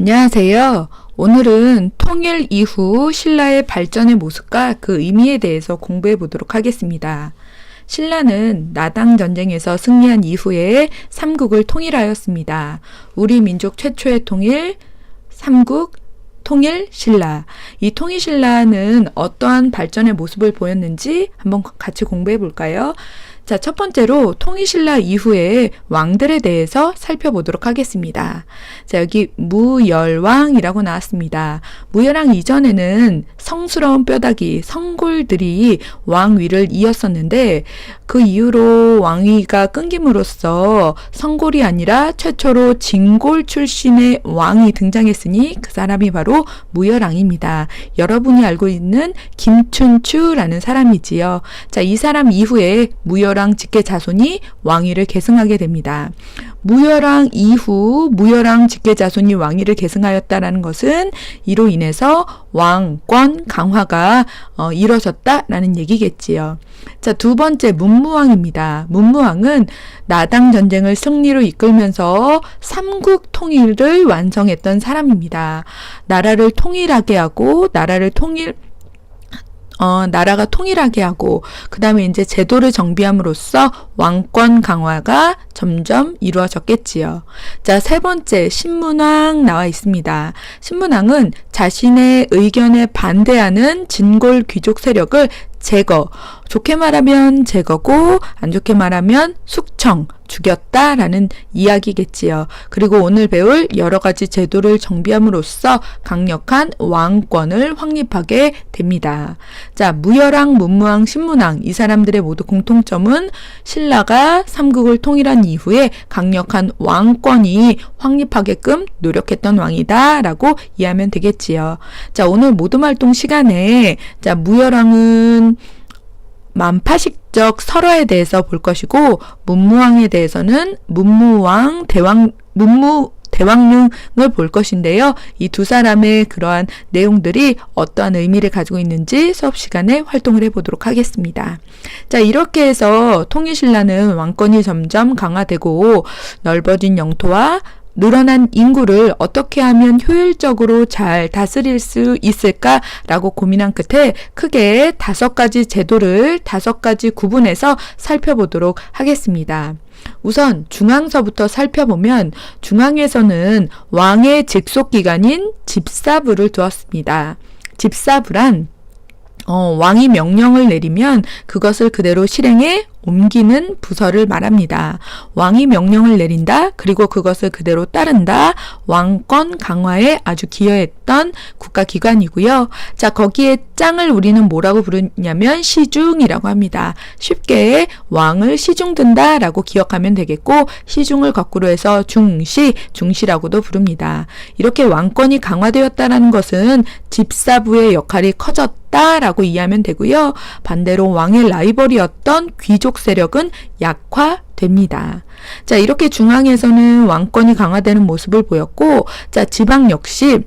안녕하세요. 오늘은 통일 이후 신라의 발전의 모습과 그 의미에 대해서 공부해 보도록 하겠습니다. 신라는 나당 전쟁에서 승리한 이후에 삼국을 통일하였습니다. 우리 민족 최초의 통일, 삼국, 통일 신라. 이 통일 신라는 어떠한 발전의 모습을 보였는지 한번 같이 공부해 볼까요? 자, 첫 번째로 통일신라 이후에 왕들에 대해서 살펴보도록 하겠습니다. 자, 여기 무열왕이라고 나왔습니다. 무열왕 이전에는 성스러운 뼈다귀, 성골들이 왕위를 이었었는데 그 이후로 왕위가 끊김으로써 성골이 아니라 최초로 진골 출신의 왕이 등장했으니 그 사람이 바로 무열왕입니다. 여러분이 알고 있는 김춘추라는 사람이지요. 자, 이 사람 이후에 무열 왕 직계 자손이 왕위를 계승하게 됩니다. 무열왕 이후 무열왕 직계 자손이 왕위를 계승하였다라는 것은 이로 인해서 왕권 강화가 어, 이뤄졌다라는 얘기겠지요. 자, 두 번째 문무왕입니다. 문무왕은 나당 전쟁을 승리로 이끌면서 삼국 통일을 완성했던 사람입니다. 나라를 통일하게 하고 나라를 통일 어, 나라가 통일하게 하고 그 다음에 이제 제도를 정비함으로써 왕권 강화가 점점 이루어졌겠지요. 자, 세 번째 신문왕 나와 있습니다. 신문왕은 자신의 의견에 반대하는 진골 귀족 세력을 제거, 좋게 말하면 제거고 안 좋게 말하면 숙청, 죽였다라는 이야기겠지요. 그리고 오늘 배울 여러 가지 제도를 정비함으로써 강력한 왕권을 확립하게 됩니다. 자, 무열왕, 문무왕, 신문왕 이 사람들의 모두 공통점은 신라가 삼국을 통일한 이후에 강력한 왕권이 확립하게끔 노력했던 왕이다라고 이해하면 되겠지요. 자, 오늘 모둠 활동 시간에 자, 무열왕은 만파식적 설화에 대해서 볼 것이고 문무왕에 대해서는 문무왕 대왕 문무 대왕릉을 볼 것인데요. 이 두 사람의 그러한 내용들이 어떠한 의미를 가지고 있는지 수업 시간에 활동을 해보도록 하겠습니다. 자, 이렇게 해서 통일신라는 왕권이 점점 강화되고 넓어진 영토와 늘어난 인구를 어떻게 하면 효율적으로 잘 다스릴 수 있을까라고 고민한 끝에 크게 다섯 가지 제도를 다섯 가지 구분해서 살펴보도록 하겠습니다. 우선 중앙서부터 살펴보면 중앙에서는 왕의 직속 기관인 집사부를 두었습니다. 집사부란 어, 왕이 명령을 내리면 그것을 그대로 실행해 옮기는 부서를 말합니다. 왕이 명령을 내린다. 그리고 그것을 그대로 따른다. 왕권 강화에 아주 기여했던 국가기관이고요. 자, 거기에 짱을 우리는 뭐라고 부르냐면 시중이라고 합니다. 쉽게 왕을 시중든다라고 기억하면 되겠고 시중을 거꾸로 해서 중시, 중시라고도 부릅니다. 이렇게 왕권이 강화되었다라는 것은 집사부의 역할이 커졌 다라고 이해하면 되고요. 반대로 왕의 라이벌이었던 귀족 세력은 약화됩니다. 자, 이렇게 중앙에서는 왕권이 강화되는 모습을 보였고, 자, 지방 역시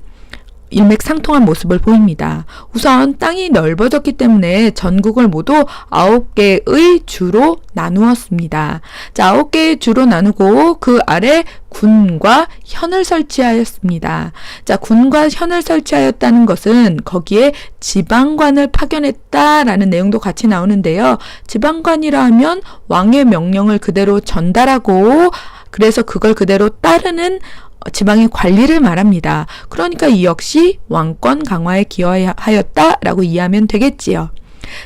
일맥상통한 모습을 보입니다. 우선 땅이 넓어졌기 때문에 전국을 모두 아홉 개의 주로 나누었습니다. 자, 아홉 개의 주로 나누고 그 아래 군과 현을 설치하였습니다. 자, 군과 현을 설치하였다는 것은 거기에 지방관을 파견했다라는 내용도 같이 나오는데요. 지방관이라 하면 왕의 명령을 그대로 전달하고 그래서 그걸 그대로 따르는 지방의 관리를 말합니다. 그러니까 이 역시 왕권 강화에 기여하였다라고 이해하면 되겠지요.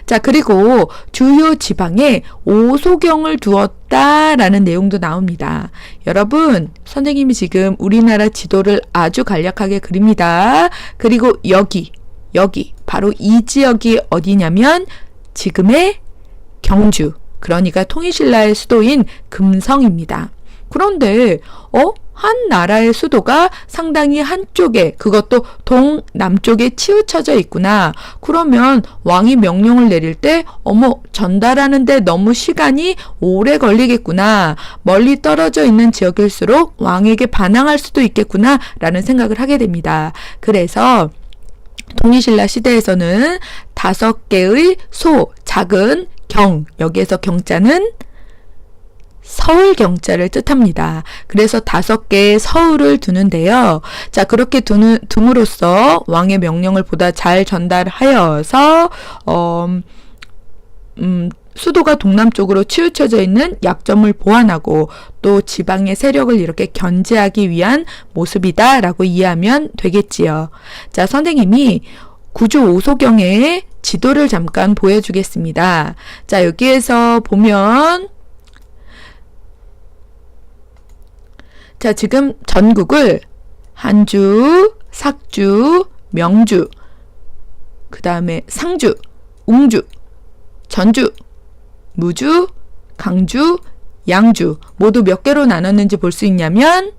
자, 그리고 주요 지방에 오소경을 두었다라는 내용도 나옵니다. 여러분, 선생님이 지금 우리나라 지도를 아주 간략하게 그립니다. 그리고 여기, 여기, 바로 이 지역이 어디냐면 지금의 경주, 그러니까 통일신라의 수도인 금성입니다. 그런데, 어? 한 나라의 수도가 상당히 한쪽에 그것도 동남쪽에 치우쳐져 있구나. 그러면 왕이 명령을 내릴 때 어머 전달하는데 너무 시간이 오래 걸리겠구나. 멀리 떨어져 있는 지역일수록 왕에게 반항할 수도 있겠구나 라는 생각을 하게 됩니다. 그래서 동이신라 시대에서는 다섯 개의 소, 작은 경, 여기에서 경자는 서울 경자를 뜻합니다. 그래서 다섯 개의 서울을 두는데요. 자, 그렇게 두는, 둠으로써 왕의 명령을 보다 잘 전달하여서, 어, 음, 수도가 동남쪽으로 치우쳐져 있는 약점을 보완하고 또 지방의 세력을 이렇게 견제하기 위한 모습이다라고 이해하면 되겠지요. 자, 선생님이 구조 5소경의 지도를 잠깐 보여주겠습니다. 자, 여기에서 보면 자, 지금 전국을 한주, 삭주, 명주, 그 다음에 상주, 웅주, 전주, 무주, 강주, 양주 모두 몇 개로 나눴는지 볼 수 있냐면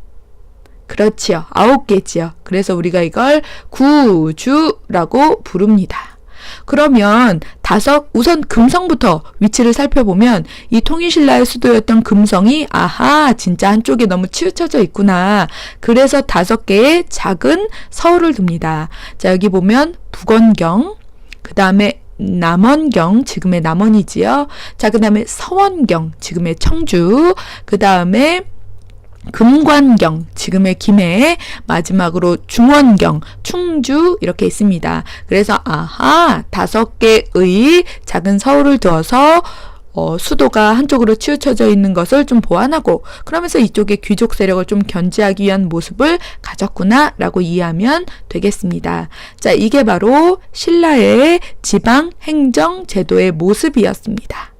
그렇지요. 아홉 개지요. 그래서 우리가 이걸 구주라고 부릅니다. 그러면 다섯 우선 금성부터 위치를 살펴보면 이 통일신라의 수도였던 금성이 아하 진짜 한쪽에 너무 치우쳐져 있구나. 그래서 다섯 개의 작은 서울을 둡니다. 자 여기 보면 북원경 그 다음에 남원경 지금의 남원이지요. 자 그 다음에 서원경 지금의 청주 그 다음에 금관경, 지금의 김해, 마지막으로 중원경, 충주 이렇게 있습니다. 그래서 아하 다섯 개의 작은 서울을 두어서 어, 수도가 한쪽으로 치우쳐져 있는 것을 좀 보완하고 그러면서 이쪽에 귀족 세력을 좀 견제하기 위한 모습을 가졌구나라고 이해하면 되겠습니다. 자, 이게 바로 신라의 지방 행정 제도의 모습이었습니다.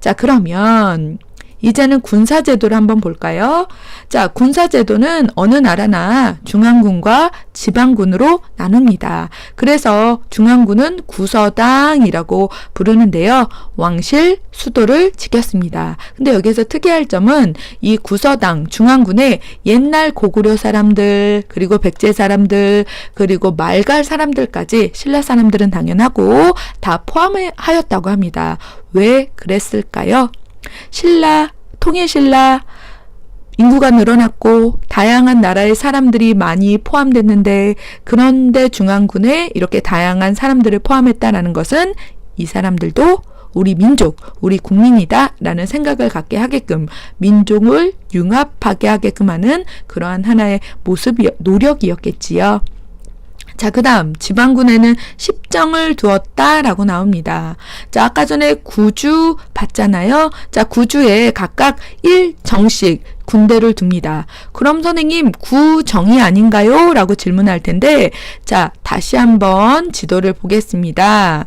자, 그러면 이제는 군사제도를 한번 볼까요? 자, 군사제도는 어느 나라나 중앙군과 지방군으로 나눕니다. 그래서 중앙군은 구서당이라고 부르는데요. 왕실, 수도를 지켰습니다. 근데 여기서 특이할 점은 이 구서당, 중앙군에 옛날 고구려 사람들, 그리고 백제 사람들, 그리고 말갈 사람들까지 신라 사람들은 당연하고 다 포함하였다고 합니다. 왜 그랬을까요? 신라, 통일신라, 인구가 늘어났고 다양한 나라의 사람들이 많이 포함됐는데 그런데 중앙군에 이렇게 다양한 사람들을 포함했다라는 것은 이 사람들도 우리 민족, 우리 국민이다라는 생각을 갖게 하게끔 민족을 융합하게 하게끔 하는 그러한 하나의 모습이 노력이었겠지요. 자, 그 다음, 지방군에는 십정을 두었다라고 나옵니다. 자, 아까 전에 구주 봤잖아요. 자, 구주에 각각 1정씩 군대를 둡니다. 그럼 선생님, 구정이 아닌가요? 라고 질문할 텐데, 자, 다시 한번 지도를 보겠습니다.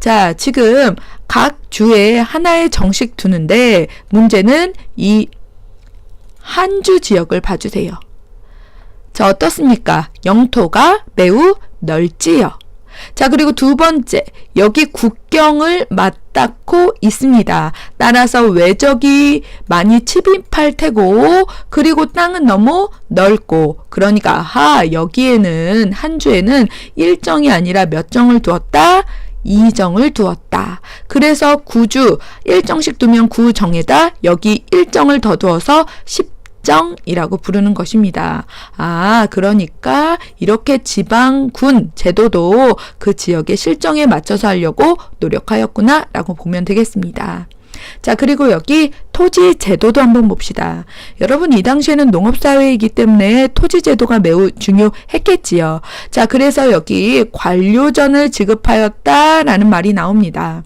자, 지금 각 주에 하나의 정식 두는데, 문제는 이 한 주 지역을 봐주세요. 자, 어떻습니까? 영토가 매우 넓지요. 자, 그리고 두 번째, 여기 국경을 맞닿고 있습니다. 따라서 외적이 많이 침입할 테고, 그리고 땅은 너무 넓고, 그러니까, 하, 여기에는, 한 주에는 일정이 아니라 몇 정을 두었다? 이정을 두었다. 그래서 구주, 일정씩 두면 구정에다 여기 일정을 더 두어서 10실 정이라고 부르는 것입니다. 아, 그러니까 이렇게 지방군 제도도 그 지역의 실정에 맞춰서 하려고 노력하였구나라고 보면 되겠습니다. 자, 그리고 여기 토지 제도도 한번 봅시다. 여러분, 이 당시에는 농업사회이기 때문에 토지 제도가 매우 중요했겠지요. 자, 그래서 여기 관료전을 지급하였다라는 말이 나옵니다.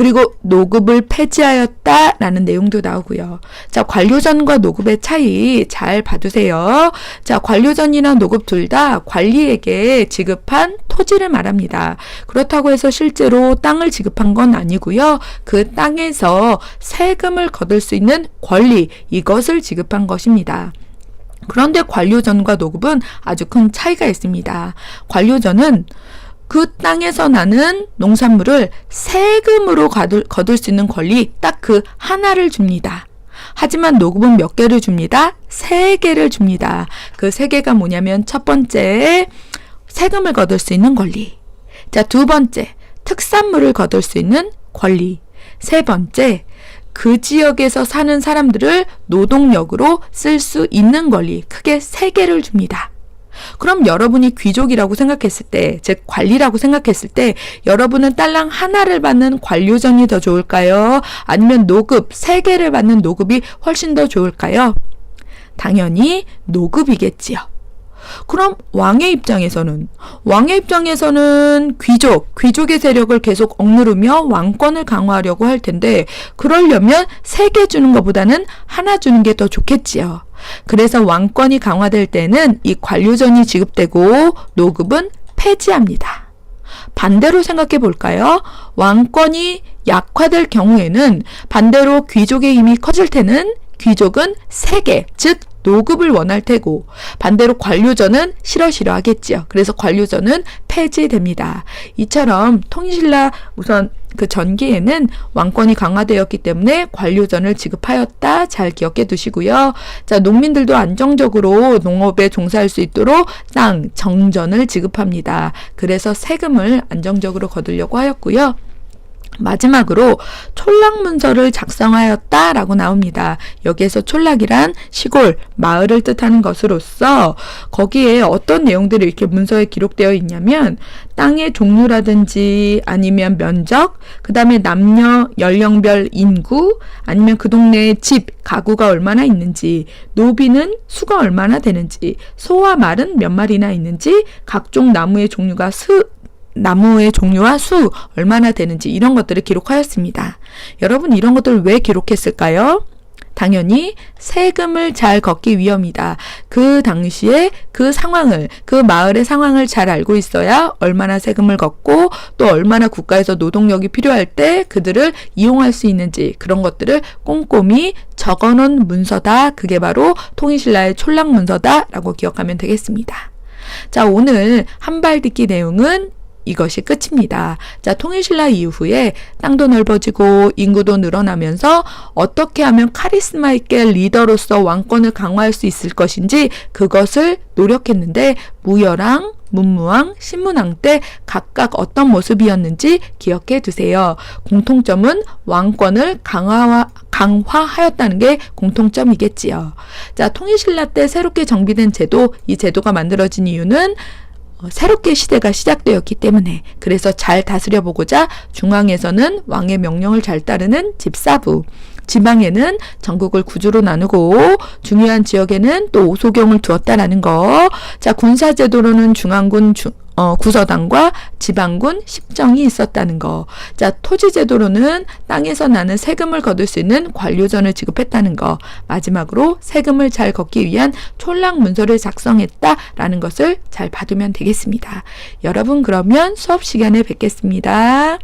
그리고 노급을 폐지하였다라는 내용도 나오고요. 자, 관료전과 노급의 차이 잘 봐두세요. 자, 관료전이나 노급 둘 다 관리에게 지급한 토지를 말합니다. 그렇다고 해서 실제로 땅을 지급한 건 아니고요. 그 땅에서 세금을 거둘 수 있는 권리, 이것을 지급한 것입니다. 그런데 관료전과 노급은 아주 큰 차이가 있습니다. 관료전은 그 땅에서 나는 농산물을 세금으로 거둘, 거둘 수 있는 권리 딱 그 하나를 줍니다. 하지만 노급은 몇 개를 줍니다? 세 개를 줍니다. 그 세 개가 뭐냐면 첫 번째, 세금을 거둘 수 있는 권리. 자, 두 번째, 특산물을 거둘 수 있는 권리. 세 번째, 그 지역에서 사는 사람들을 노동력으로 쓸 수 있는 권리. 크게 세 개를 줍니다. 그럼 여러분이 귀족이라고 생각했을 때, 즉 관리라고 생각했을 때 여러분은 딸랑 하나를 받는 관료전이 더 좋을까요? 아니면 노급 세 개를 받는 노급이 훨씬 더 좋을까요? 당연히 노급이겠지요. 그럼 왕의 입장에서는 왕의 입장에서는 귀족, 귀족의 세력을 계속 억누르며 왕권을 강화하려고 할 텐데 그러려면 세 개 주는 것보다는 하나 주는 게 더 좋겠지요. 그래서 왕권이 강화될 때는 이 관료전이 지급되고 노급은 폐지합니다. 반대로 생각해 볼까요? 왕권이 약화될 경우에는 반대로 귀족의 힘이 커질 때는 귀족은 세계, 즉 노급을 원할 테고 반대로 관료전은 싫어 싫어 하겠지요. 그래서 관료전은 폐지됩니다. 이처럼 통일신라 우선 그 전기에는 왕권이 강화되었기 때문에 관료전을 지급하였다. 잘 기억해 두시고요. 자, 농민들도 안정적으로 농업에 종사할 수 있도록 땅, 정전을 지급합니다. 그래서 세금을 안정적으로 거두려고 하였고요. 마지막으로 촌락 문서를 작성하였다라고 나옵니다. 여기에서 촌락이란 시골, 마을을 뜻하는 것으로서 거기에 어떤 내용들이 이렇게 문서에 기록되어 있냐면 땅의 종류라든지 아니면 면적, 그 다음에 남녀, 연령별 인구, 아니면 그 동네의 집, 가구가 얼마나 있는지, 노비는 수가 얼마나 되는지, 소와 말은 몇 마리나 있는지, 각종 나무의 종류가 수, 나무의 종류와 수 얼마나 되는지 이런 것들을 기록하였습니다. 여러분 이런 것들을 왜 기록했을까요? 당연히 세금을 잘 걷기 위함이다. 그 당시에 그 상황을, 그 마을의 상황을 잘 알고 있어야 얼마나 세금을 걷고 또 얼마나 국가에서 노동력이 필요할 때 그들을 이용할 수 있는지 그런 것들을 꼼꼼히 적어 놓은 문서다. 그게 바로 통일신라의 촌락 문서다라고 기억하면 되겠습니다. 자, 오늘 한발 듣기 내용은 이것이 끝입니다. 자, 통일신라 이후에 땅도 넓어지고 인구도 늘어나면서 어떻게 하면 카리스마 있게 리더로서 왕권을 강화할 수 있을 것인지 그것을 노력했는데 무열왕, 문무왕, 신문왕 때 각각 어떤 모습이었는지 기억해 두세요. 공통점은 왕권을 강화, 강화하였다는 게 공통점이겠지요. 자, 통일신라 때 새롭게 정비된 제도, 이 제도가 만들어진 이유는 어, 새롭게 시대가 시작되었기 때문에 그래서 잘 다스려 보고자 중앙에서는 왕의 명령을 잘 따르는 집사부 지방에는 전국을 구주로 나누고 중요한 지역에는 또 오소경을 두었다라는 거. 자, 군사 제도로는 중앙군 주, 어, 구서당과 지방군 십정이 있었다는 거. 자, 토지제도로는 땅에서 나는 세금을 거둘 수 있는 관료전을 지급했다는 거. 마지막으로 세금을 잘 걷기 위한 촌락 문서를 작성했다라는 것을 잘 봐두면 되겠습니다. 여러분 그러면 수업 시간에 뵙겠습니다.